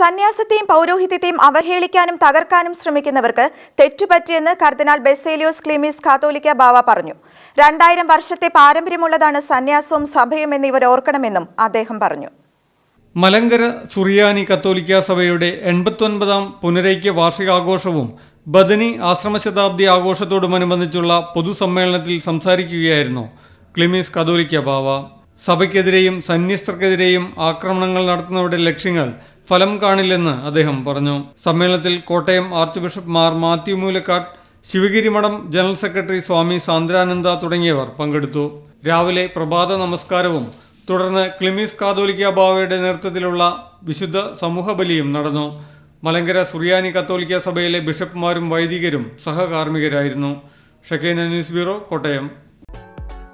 സന്യാസത്തെയും പൗരോഹിത്യത്തെയും അവഹേളിക്കാനും തകർക്കാനും ശ്രമിക്കുന്നവർക്ക് തെറ്റുപറ്റിയെന്ന് കർദിനാൾ ബെസേലിയോസ് ക്ലീമീസ് കാത്തോലിക്ക ബാവ പറഞ്ഞു. രണ്ടായിരം വർഷത്തെ പാരമ്പര്യമുള്ളതാണ് സന്യാസവും സഭയും എന്നിവർ ഓർക്കണമെന്നും അദ്ദേഹം പറഞ്ഞു. മലങ്കര സുറിയാനി കത്തോലിക്ക സഭയുടെ എൺപത്തൊൻപതാം പുനരൈക്യ വാർഷികാഘോഷവും ബദനി ആശ്രമശതാബ്ദി ആഘോഷത്തോടുമനുബന്ധിച്ചുള്ള പൊതുസമ്മേളനത്തിൽ സംസാരിക്കുകയായിരുന്നു ക്ലിമീസ് കത്തോലിക്ക ബാവ. സഭയ്ക്കെതിരെയും സന്യസ്തർക്കെതിരെയും ആക്രമണങ്ങൾ നടത്തുന്നവരുടെ ലക്ഷ്യങ്ങൾ ഫലം കാണില്ലെന്ന് അദ്ദേഹം പറഞ്ഞു. സമ്മേളനത്തിൽ Kottayam archbishop Mar Mathew Moolakkattu Sivagiri Madom general secretary സ്വാമി സാന്ദ്രാനന്ദ തുടങ്ങിയവർ പങ്കെടുത്തു. രാവിലെ പ്രഭാത നമസ്കാരവും തുടർന്ന് ക്ലിമീസ് കാതോലിക്ക ബാവയുടെ നേതൃത്വത്തിലുള്ള വിശുദ്ധ സമൂഹ ബലിയും നടന്നു. മലങ്കര സുറിയാനി കത്തോലിക്ക സഭയിലെ ബിഷപ്പുമാരും വൈദികരും സഹകാർമ്മികരായിരുന്നു. Shekinah news bureau Kottayam.